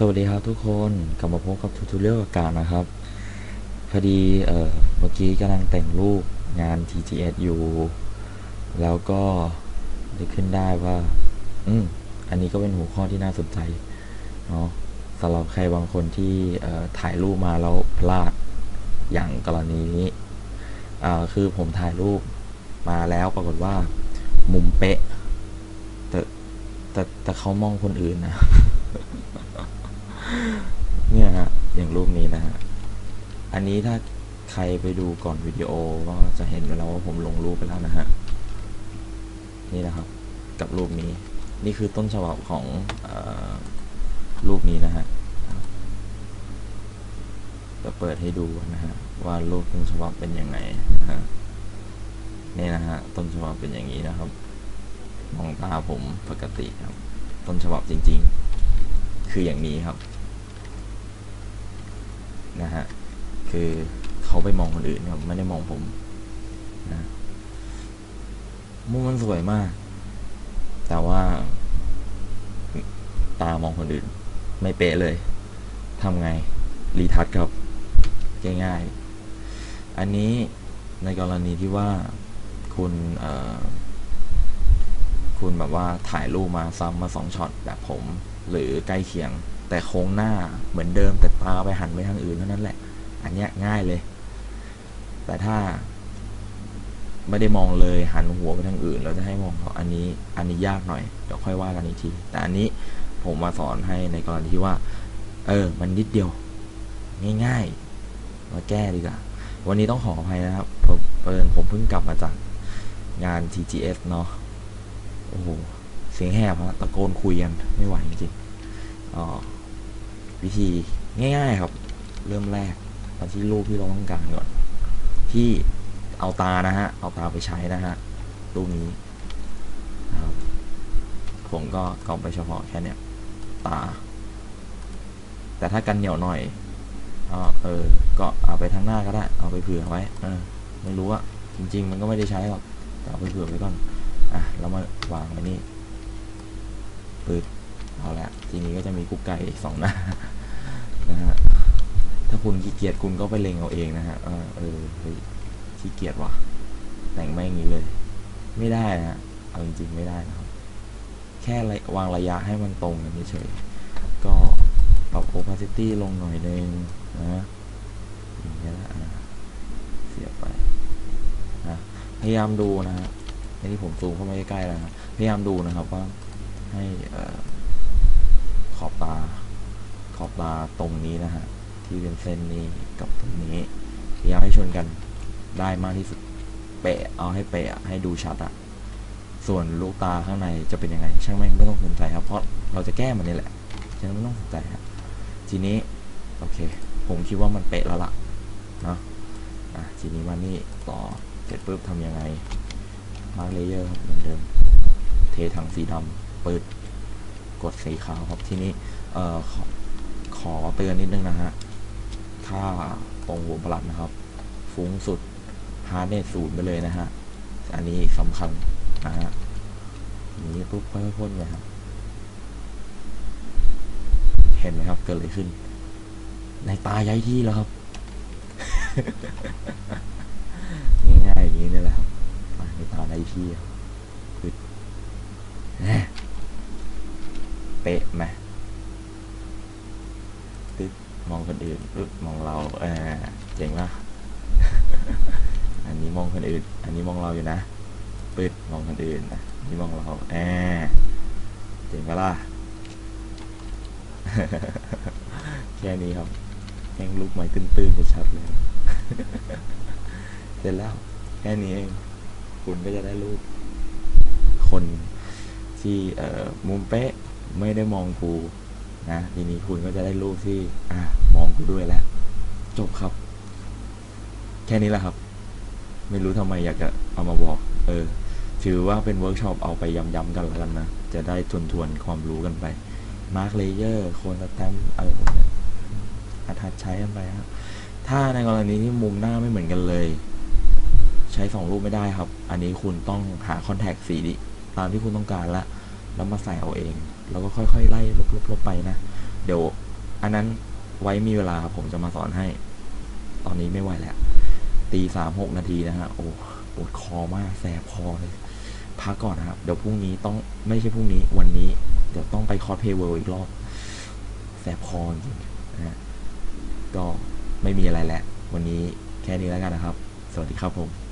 สวัสดีครับทุกคนกลับมาพบกับทูทูเรียลกับการนะครับ พอดีเอ่อเมื่อกี้กำลังแต่งรูปงาน TGS อยู่ แล้วก็ได้ขึ้นได้ว่า อืมอันนี้ก็เป็นหัวข้อที่น่าสนใจเนาะสำหรับใครบางคนที่ถ่ายรูปมาแล้วพลาดอย่างกรณีนี้คือผมถ่ายรูปมาแล้วปรากฏว่า มุมเป๊ะ แต่แต่แต่เขามองคนอื่นนะ เนี่ยฮะ อย่างรูปนี้นะฮะ อันนี้ถ้าใครไปดูก่อนวิดีโอก็จะเห็นแล้วว่าผมลงรูปไปแล้วนะฮะ นี่นะครับ กับรูปนี้ นี่คือต้นฉบับของออรูปนี้นะฮะจะเปิดให้ดูนะฮะว่ารูปต้นฉบับเป็นยังไงนะฮะนี่นะฮะต้นฉบับเป็นอย่างนี้นะครับมองตาผมปกติครับ ต้นฉบับจริง ๆ คืออย่างนี้ครับ นะฮะ คือเขาไปมองคนอื่นครับไม่ได้มองผมนะมุมมันสวยมาก แต่ว่า ตามองคนอื่น ไม่เป๊ะเลยทำไง รีทัชครับง่ายๆ อันนี้ในกรณีที่ว่าคุณคุณแบบว่าถ่ายรูปมาซ้ำมาสองช็อตแบบผม หรือใกล้เคียง แต่โค้งหน้าเหมือนเดิมแต่ตาไปหันไปทางอื่นเท่านั้นแหละ อันเนี้ยง่ายเลย แต่ถ้าไม่ได้มองเลยหันหัวไปทางอื่น เราจะให้มองเขาอันนี้อันนี้ยากหน่อยเดี๋ยวค่อยว่ากันอีกที แต่อันนี้ผมมาสอนให้ในกรณีที่ว่า เออ มันนิดเดียว ง่ายๆ มาแก้ดีกว่า วันนี้ต้องขออภัยนะครับผมเปินผมเพิ่งกลับมาจากงาน TGS เนาะโอ้โห เสียงแหบฮะตะโกนคุยกันไม่ไหวจริงๆอ๋อวิธีง่ายๆครับ เริ่มแรก มาที่รูปที่เราต้องการก่อน ที่เอาตานะฮะ เอาตาไปใช้นะฮะ รูปนี้นะครับ ผมก็กรอบไปเฉพาะแค่เนี้ยตา แต่ถ้ากันเหนียวหน่อยอเออ ก็เอาไปทางหน้าก็ได้ เอาไปเผื่อไว้เออไม่รู้อะจริง ๆ มันก็ไม่ได้ใช้หรอกเอาไปเผื่อไว้ก่อน อะ เรามาวางไว้นี่ปืดเอาละ ทีนี้ก็จะมีกุ๊กไก่อีกสองหน้า นะฮะ ถ้าคุณขี้ เกียจคุณก็ไปเล็งเอาเองนะฮะเออเฮ้ยขี้เกียจว่ะแต่งไม่อย่างนี้เลย ไม่ได้นะฮะเอาจริงๆไม่ได้นะครับ แค่วางระยะให้มันตรงกันเฉยก็ปรับ opacity ลงหน่อยนึงนะอย่างเงี้ยนะอะเสียไปนะพยายามดูนะฮะที่ผมซูมเข้ามาใกล้ๆแล้วนะพยายามดูนะครับว่าให้ขอบตาขอบตาตรงนี้นะฮะ ที่เป็นเส้นนี้กับตรงนี้พยายามให้ชนกันได้มากที่สุดเปะเอาให้เปะให้ดูชัดอะส่วนลูกตาข้างในจะเป็นยังไง ช่างแม่งไม่ต้องสนใจครับ เพราะเราจะแก้มันนี่แหละฉะนั้นไม่ต้องสนใจครับทีนี้โอเค ผมคิดว่ามันเปะแล้วล่ะเนาะอะทีนี้มานี่ต่อเสร็จปุ๊บทำยังไงมาร์กเลเยอร์เหมือนเดิม เทถังสีดำเปิดกดสีขาวครับ ทีนี้เอ่อขอขอเตือนนิดนึงนะฮะ ถ้าตรงหัวบลัดนะครับ ฟุ้งสุดฮาร์ดเนสศูนย์ไปเลยนะฮะ อันนี้สำคัญนะฮะอย่างนี้ปุ๊บค่อยๆพ่นไปครับ เห็นไหมครับ เกิดอะไรขึ้น ในตาย้ายที่แล้วครับ ง่ายๆอย่างนี้นี่แหละครับในตาในที่คือเป๊ะไหม มองคนอื่นปึ๊บมองเราเออเจ๋งปะอันนี้มองคนอื่น อันนี้มองเราอยู่นะปึ๊ดมองคนอื่นนะนี่มองเราแอบเจ๋งปะล่ะแค่นี้ครับแห้งลูกไม้ตื้นๆชัดเลยเสร็จแล้วแค่นี้เองคุณก็จะได้รูปคนที่เอ่อมุมเป๊ะไม่ได้มองกู นะทีนี้คุณก็จะได้รูปที่อะมองกูด้วยแล้ว จบครับ แค่นี้แหละครับ ไม่รู้ทำไมอยากจะเอามาบอก เออ ถือว่าเป็นเวิร์กช็อปเอาไปย้ำๆกันแล้วกันนะ จะได้ทวนๆความรู้กันไป มาร์กเลเยอร์โคนสแตมป์อะไรพวกนี้อาทัดใช้กันไปครับถ้าในกรณีที่มุมหน้าไม่เหมือนกันเลย ใช้สองรูปไม่ได้ครับ อันนี้คุณต้องหาคอนแทคสีดิตามที่คุณต้องการละแล้วมาใส่เอาเอง แล้วก็ค่อยๆไล่ลบๆไปนะ เดี๋ยวอันนั้นไว้มีเวลาผมจะมาสอนให้ ตอนนี้ไม่ไหวแล้ว ตีสามหกนาทีนะฮะ โอ้ปวดคอมาก แสบคอเลย พักก่อนนะครับ เดี๋ยวพรุ่งนี้ต้องไม่ใช่พรุ่งนี้ วันนี้ เดี๋ยวต้องไปคอร์สเพย์เวิลด์อีกรอบ แสบคอจริงนะฮะ ก็ไม่มีอะไรแล้ว วันนี้แค่นี้แล้วกันนะครับ สวัสดีครับผม